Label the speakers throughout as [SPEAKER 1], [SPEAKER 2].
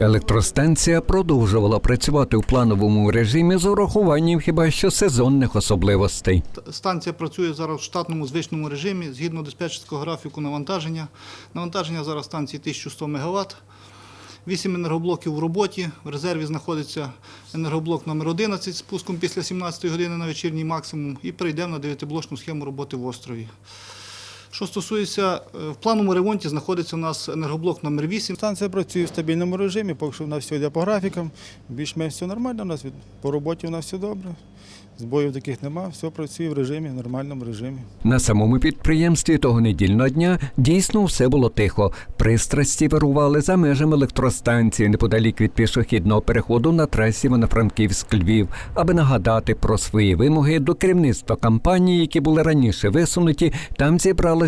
[SPEAKER 1] Електростанція продовжувала працювати у плановому режимі з урахуванням хіба що сезонних особливостей.
[SPEAKER 2] Станція працює зараз в штатному звичному режимі згідно диспетчерського графіку навантаження. Навантаження зараз станції 1100 МВт. Вісім енергоблоків в роботі. В резерві знаходиться енергоблок номер 11 з пуском після 17 години на вечірній максимум і перейдемо на 9-блочну схему роботи в острові. Що стосується, е, в плановому ремонті знаходиться у нас енергоблок номер 8.
[SPEAKER 3] Станція працює в стабільному режимі, поки що в нас все йде по графікам. Більш-менш все нормально. У нас від- по роботі у нас все добре. Збоїв таких нема, все працює в режимі, в нормальному режимі.
[SPEAKER 1] На самому підприємстві того недільного дня дійсно все було тихо. Пристрасті вирували за межами електростанції неподалік від пішохідного переходу на трасі Івано-Франківськ-Львів, аби нагадати про свої вимоги до керівництва компанії, які були раніше висунуті. Там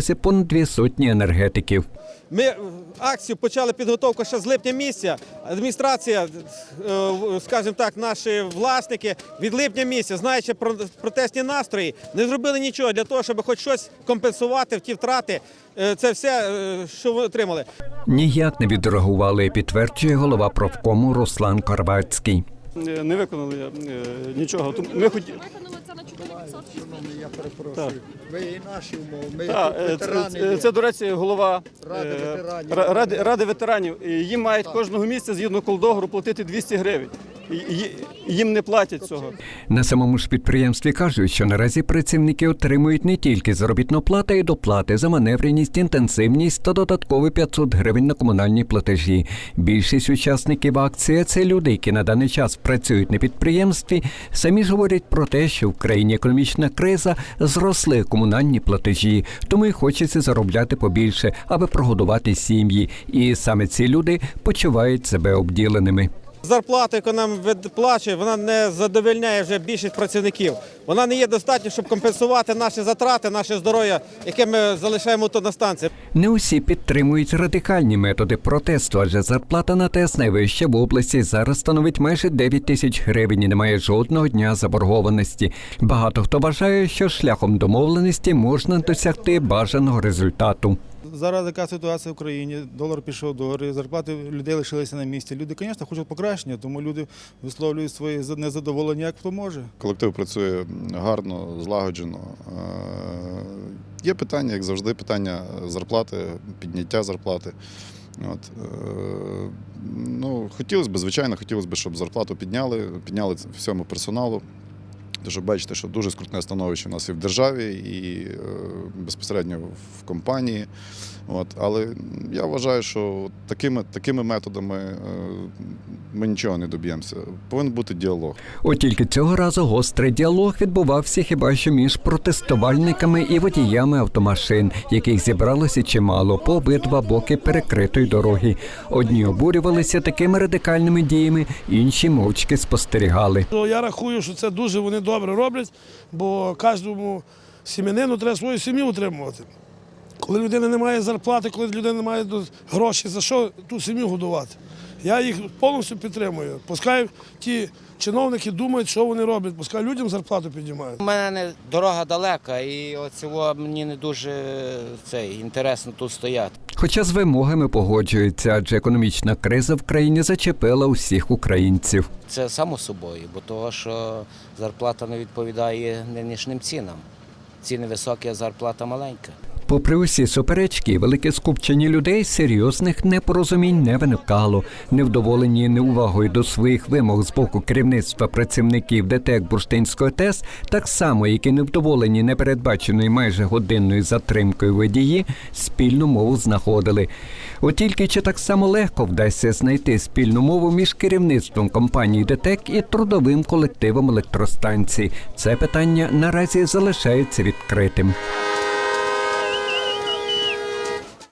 [SPEAKER 1] зібралося понад дві сотні енергетиків.
[SPEAKER 4] Ми акцію почали підготовку ще з липня місяця. Адміністрація, е, скажімо так, наші власники від липня місяця, знаючи про протестні настрої, не зробили нічого для того, щоб хоч щось компенсувати в ті втрати. Е, Це все, е, що ви отримали.
[SPEAKER 1] Ніяк не відреагували, підтверджує голова профкому Руслан Карвацький.
[SPEAKER 5] Е, Не виконали е, нічого. Ми хоті...
[SPEAKER 6] Виконали це на 4%.
[SPEAKER 7] Я перепрошую. Ви і наші умови. Ми Так,
[SPEAKER 5] е,
[SPEAKER 7] ветерани
[SPEAKER 5] це,
[SPEAKER 7] є.
[SPEAKER 5] це, до речі, голова
[SPEAKER 7] Ради
[SPEAKER 5] е,
[SPEAKER 7] ветеранів.
[SPEAKER 5] Ра- Ради, Ради ветеранів. І Їм мають кожного місця згідно колдогору платити 200 гривень. Їм не платять цього.
[SPEAKER 1] На самому ж підприємстві кажуть, що наразі працівники отримують не тільки заробітну плату, а доплати за маневреність, інтенсивність та додаткові 500 гривень на комунальні платежі. Більшість учасників акції це люди, які на даний час працюють на підприємстві. Самі ж говорять про те, що в країні економічна криза зросли комунальні платежі, тому й хочеться заробляти побільше, аби прогодувати сім'ї. І саме ці люди почувають себе обділеними.
[SPEAKER 4] Зарплата, яку нам виплачує, вона не задовольняє вже більшість працівників. Вона не є достатньо, щоб компенсувати наші затрати, наше здоров'я, яке ми залишаємо тут на станції.
[SPEAKER 1] Не усі підтримують радикальні методи протесту, адже зарплата на ТЕС найвища в області зараз становить майже 9 тисяч гривень і немає жодного дня заборгованості. Багато хто вважає, що шляхом домовленості можна досягти бажаного результату.
[SPEAKER 3] Зараз така ситуація в країні, долар пішов до гори, зарплати людей лишилися на місці. Люди, звісно, хочуть покращення, тому люди висловлюють своє незадоволення, як хто може.
[SPEAKER 8] Колектив працює гарно, злагоджено. Е, Є питання, як завжди, питання зарплати, підняття зарплати. От, е, ну, хотілося б, звичайно, хотілося б, щоб зарплату підняли, підняли всьому персоналу. Тому що бачите, що дуже скрутне становище у нас і в державі, і е, безпосередньо в компанії. От, але я вважаю, що такими, такими методами е, ми нічого не доб'ємося. Повинен бути діалог.
[SPEAKER 1] От тільки цього разу гострий діалог відбувався хіба що між протестувальниками і водіями автомашин, яких зібралося чимало по обидва боки перекритої дороги. Одні обурювалися такими радикальними діями, інші мовчки спостерігали.
[SPEAKER 9] Я рахую, що це дуже вони добре роблять, бо кожному сім'янину треба свою сім'ю утримувати. Коли людина не має зарплати, коли людина не має грошей, за що ту сім'ю годувати? Я їх повністю підтримую. Пускай ті чиновники думають, що вони роблять, пускай людям зарплату піднімають.
[SPEAKER 10] У мене дорога далека, і от цього мені не дуже цей, інтересно тут стояти.
[SPEAKER 1] Хоча з вимогами погоджуються, адже економічна криза в країні зачепила усіх українців.
[SPEAKER 10] Це само собою, бо того, що зарплата не відповідає нинішнім цінам. Ціни високі, а зарплата маленька.
[SPEAKER 1] Попри усі суперечки, велике скупчення людей серйозних непорозумінь не виникало. Невдоволені неувагою до своїх вимог з боку керівництва працівників ДТЕК Бурштинської ТЕС, так само, як і невдоволені непередбаченою майже годинною затримкою водії, спільну мову знаходили. От тільки чи так само легко вдасться знайти спільну мову між керівництвом компанії ДТЕК і трудовим колективом електростанції. Це питання наразі залишається відкритим.